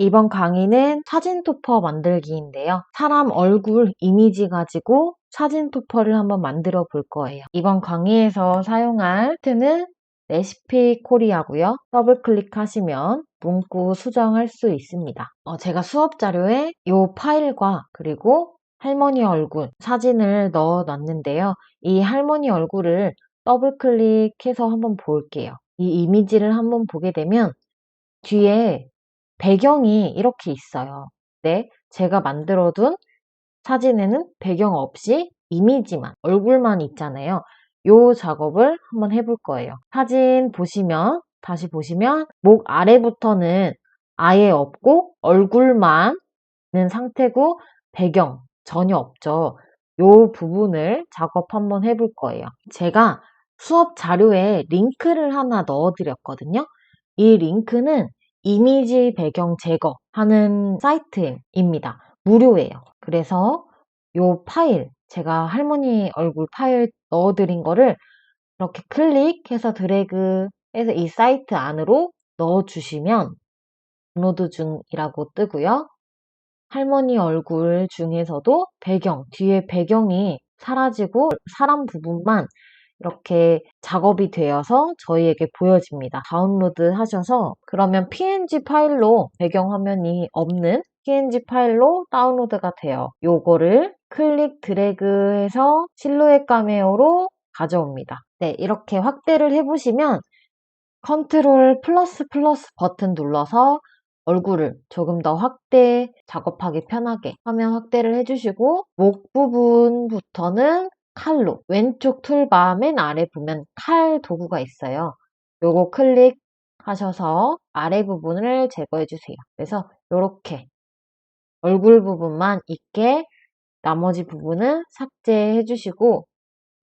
이번 강의는 사진 토퍼 만들기인데요. 사람 얼굴 이미지 가지고 사진 토퍼를 한번 만들어 볼 거예요. 이번 강의에서 사용할 트는 레시피 코리아고요. 더블 클릭하시면 문구 수정할 수 있습니다. 어, 제가 수업 자료에 이 파일과 그리고 할머니 얼굴 사진을 넣어 놨는데요. 이 할머니 얼굴을 더블 클릭해서 한번 볼게요. 이 이미지를 한번 보게 되면 뒤에 배경이 이렇게 있어요. 네, 제가 만들어둔 사진에는 배경 없이 이미지만, 얼굴만 있잖아요. 요 작업을 한번 해볼 거예요. 사진 보시면, 다시 보시면, 목 아래부터는 아예 없고, 얼굴만 는 상태고, 배경 전혀 없죠. 요 부분을 작업 한번 해볼 거예요. 제가 수업 자료에 링크를 하나 넣어 드렸거든요. 이 링크는 이미지 배경 제거하는 사이트입니다. 무료예요. 그래서 요 파일, 제가 할머니 얼굴 파일 넣어드린 거를 이렇게 클릭해서 드래그해서 이 사이트 안으로 넣어주시면 업로드 중이라고 뜨고요. 할머니 얼굴 중에서도 배경, 뒤에 배경이 사라지고 사람 부분만 이렇게 작업이 되어서 저희에게 보여집니다. 다운로드 하셔서 그러면 png 파일로 배경화면이 없는 png 파일로 다운로드가 돼요. 요거를 클릭 드래그해서 실루엣 카메오로 가져옵니다. 네, 이렇게 확대를 해보시면 컨트롤 플러스 플러스 버튼 눌러서 얼굴을 조금 더 확대 작업하기 편하게 화면 확대를 해주시고 목 부분부터는 칼로 왼쪽 툴바 맨 아래 보면 칼 도구가 있어요. 요거 클릭하셔서 아래 부분을 제거해 주세요. 그래서 이렇게 얼굴 부분만 있게 나머지 부분은 삭제해 주시고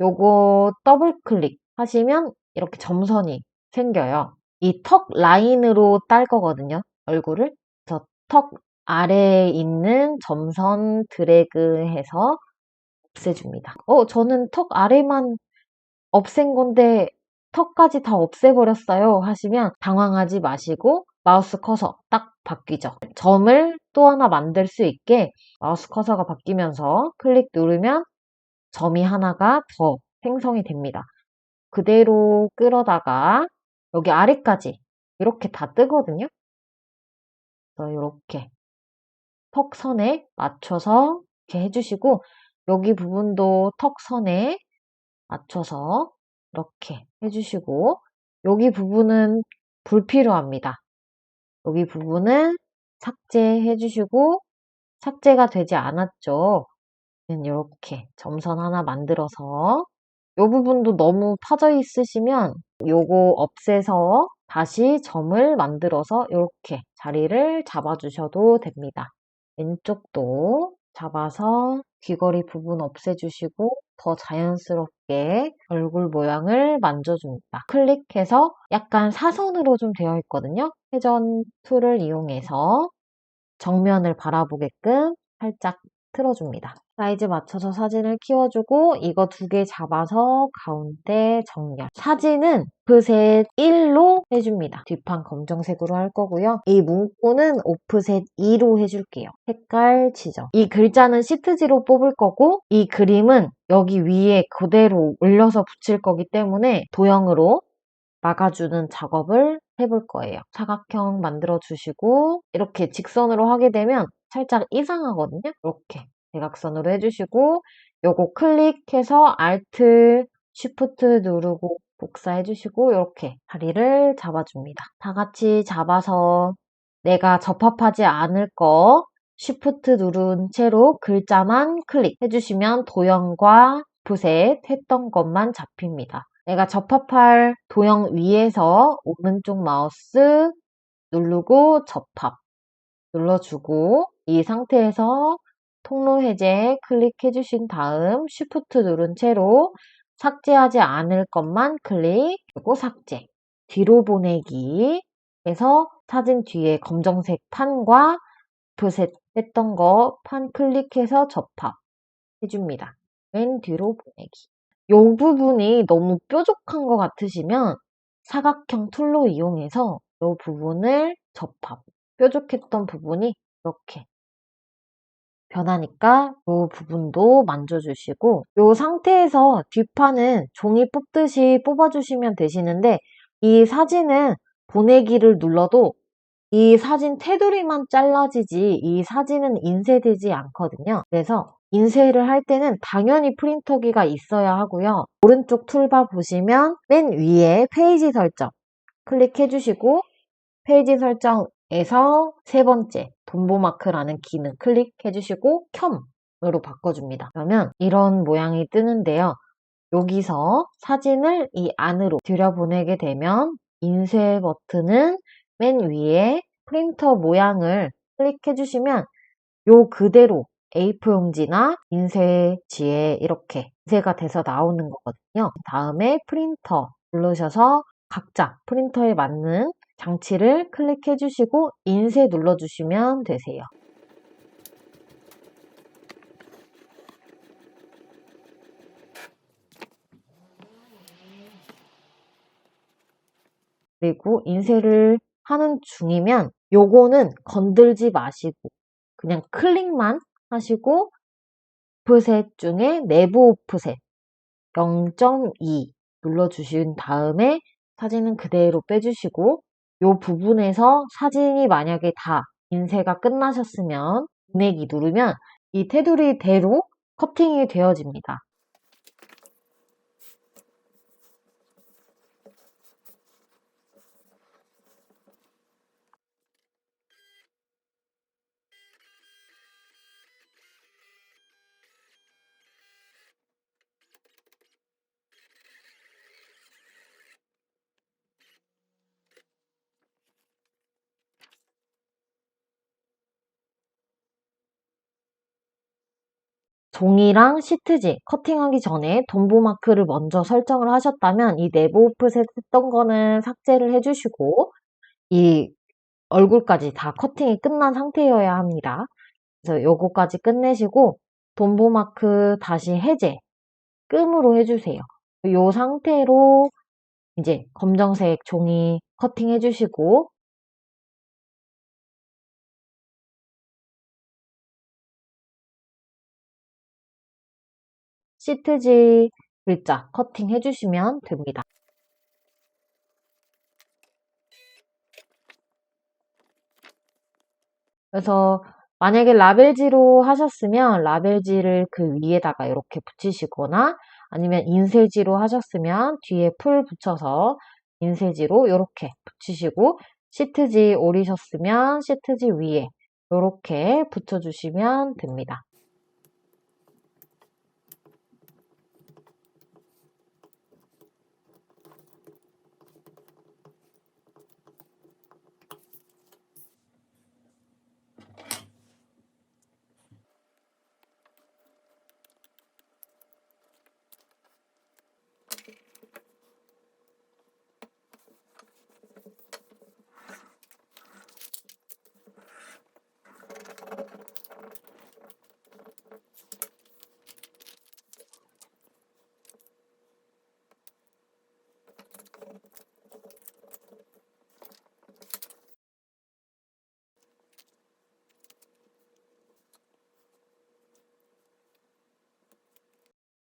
요거 더블 클릭 하시면 이렇게 점선이 생겨요. 이 턱 라인으로 딸 거거든요. 얼굴을. 그래서 턱 아래에 있는 점선 드래그해서 없애줍니다. 어, 저는 턱 아래만 없앤 건데 턱까지 다 없애버렸어요 하시면 당황하지 마시고 마우스 커서 딱 바뀌죠. 점을 또 하나 만들 수 있게 마우스 커서가 바뀌면서 클릭 누르면 점이 하나가 더 생성이 됩니다. 그대로 끌어다가 여기 아래까지 이렇게 다 뜨거든요. 그래서 이렇게 턱선에 맞춰서 이렇게 해주시고 여기 부분도 턱선에 맞춰서 이렇게 해주시고 여기 부분은 불필요합니다. 여기 부분은 삭제해 주시고 삭제가 되지 않았죠. 이렇게 점선 하나 만들어서 이 부분도 너무 파져 있으시면 요거 없애서 다시 점을 만들어서 이렇게 자리를 잡아주셔도 됩니다. 왼쪽도 잡아서 귀걸이 부분 없애주시고 더 자연스럽게 얼굴 모양을 만져줍니다. 클릭해서 약간 사선으로 좀 되어 있거든요. 회전 툴을 이용해서 정면을 바라보게끔 살짝 틀어줍니다. 사이즈 맞춰서 사진을 키워주고 이거 두 개 잡아서 가운데 정렬. 사진은 오프셋 1로 해줍니다. 뒷판 검정색으로 할 거고요. 이 문구는 오프셋 2로 해줄게요. 색깔 지정. 이 글자는 시트지로 뽑을 거고 이 그림은 여기 위에 그대로 올려서 붙일 거기 때문에 도형으로 막아주는 작업을 해볼 거예요. 사각형 만들어 주시고 이렇게 직선으로 하게 되면 살짝 이상하거든요. 이렇게 대각선으로 해주시고 요거 클릭해서 Alt, Shift 누르고 복사해 주시고 이렇게 다리를 잡아줍니다. 다 같이 잡아서 내가 접합하지 않을 거 Shift 누른 채로 글자만 클릭해 주시면 도형과 붓셋 했던 것만 잡힙니다. 내가 접합할 도형 위에서 오른쪽 마우스 누르고 접합 눌러주고 이 상태에서 통로 해제 클릭해 주신 다음 Shift 누른 채로 삭제하지 않을 것만 클릭 그리고 삭제. 뒤로 보내기 해서 사진 뒤에 검정색 판과 붓셋 했던 거 판 클릭해서 접합 해줍니다. 왼 뒤로 보내기. 이 부분이 너무 뾰족한 것 같으시면 사각형 툴로 이용해서 이 부분을 접합 뾰족했던 부분이 이렇게 변하니까 이 부분도 만져주시고 이 상태에서 뒷판은 종이 뽑듯이 뽑아주시면 되시는데 이 사진은 보내기를 눌러도 이 사진 테두리만 잘라지지 이 사진은 인쇄되지 않거든요. 그래서 인쇄를 할 때는 당연히 프린터기가 있어야 하고요. 오른쪽 툴바 보시면 맨 위에 페이지 설정 클릭해 주시고 페이지 설정 에서 세 번째 돈보마크라는 기능 클릭해 주시고 켬으로 바꿔줍니다. 그러면 이런 모양이 뜨는데요. 여기서 사진을 이 안으로 들여보내게 되면 인쇄 버튼은 맨 위에 프린터 모양을 클릭해 주시면 요 그대로 A4 용지나 인쇄지에 이렇게 인쇄가 돼서 나오는 거거든요. 다음에 프린터 누르셔서 각자 프린터에 맞는 장치를 클릭해 주시고 인쇄 눌러 주시면 되세요. 그리고 인쇄를 하는 중이면 요거는 건들지 마시고 그냥 클릭만 하시고 오프셋 중에 내부 오프셋 0.2 눌러주신 다음에 사진은 그대로 빼주시고 이 부분에서 사진이 만약에 다 인쇄가 끝나셨으면 보내기 누르면 이 테두리대로 커팅이 되어집니다. 종이랑 시트지 커팅하기 전에 돈보 마크를 먼저 설정을 하셨다면 이 내부 오프셋 했던 거는 삭제를 해주시고 이 얼굴까지 다 커팅이 끝난 상태여야 합니다. 그래서 요거까지 끝내시고 돈보 마크 다시 해제 끔으로 해주세요. 이 상태로 이제 검정색 종이 커팅 해주시고 시트지 글자 커팅 해주시면 됩니다. 그래서 만약에 라벨지로 하셨으면 라벨지를 그 위에다가 이렇게 붙이시거나 아니면 인쇄지로 하셨으면 뒤에 풀 붙여서 인쇄지로 이렇게 붙이시고 시트지 오리셨으면 시트지 위에 이렇게 붙여주시면 됩니다.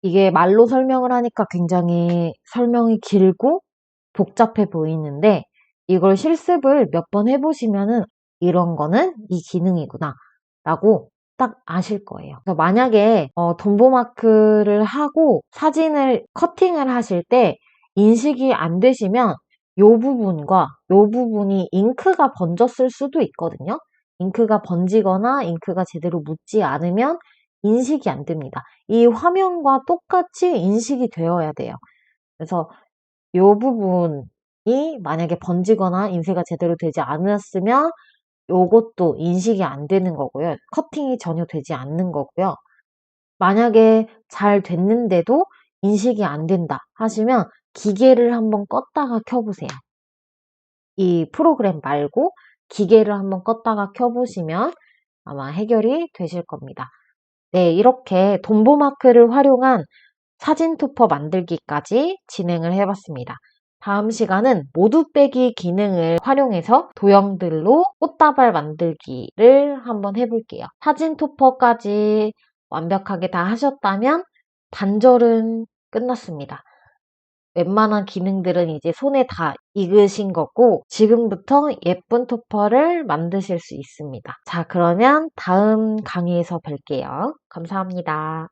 이게 말로 설명을 하니까 굉장히 설명이 길고 복잡해 보이는데 이걸 실습을 몇 번 해보시면은 이런 거는 이 기능이구나 라고 딱 아실 거예요. 만약에 어, 돈보마크를 하고 사진을 커팅을 하실 때 인식이 안 되시면 이 부분과 이 부분이 잉크가 번졌을 수도 있거든요. 잉크가 번지거나 잉크가 제대로 묻지 않으면 인식이 안 됩니다. 이 화면과 똑같이 인식이 되어야 돼요. 그래서 이 부분이 만약에 번지거나 인쇄가 제대로 되지 않았으면 이것도 인식이 안 되는 거고요. 커팅이 전혀 되지 않는 거고요. 만약에 잘 됐는데도 인식이 안 된다 하시면 기계를 한번 껐다가 켜보세요. 이 프로그램 말고 기계를 한번 껐다가 켜보시면 아마 해결이 되실 겁니다. 네, 이렇게 돈보마크를 활용한 사진 투퍼 만들기까지 진행을 해봤습니다. 다음 시간은 모두 빼기 기능을 활용해서 도형들로 꽃다발 만들기를 한번 해볼게요. 사진 토퍼까지 완벽하게 다 하셨다면 단절은 끝났습니다. 웬만한 기능들은 이제 손에 다 익으신 거고 지금부터 예쁜 토퍼를 만드실 수 있습니다. 자 그러면 다음 강의에서 뵐게요. 감사합니다.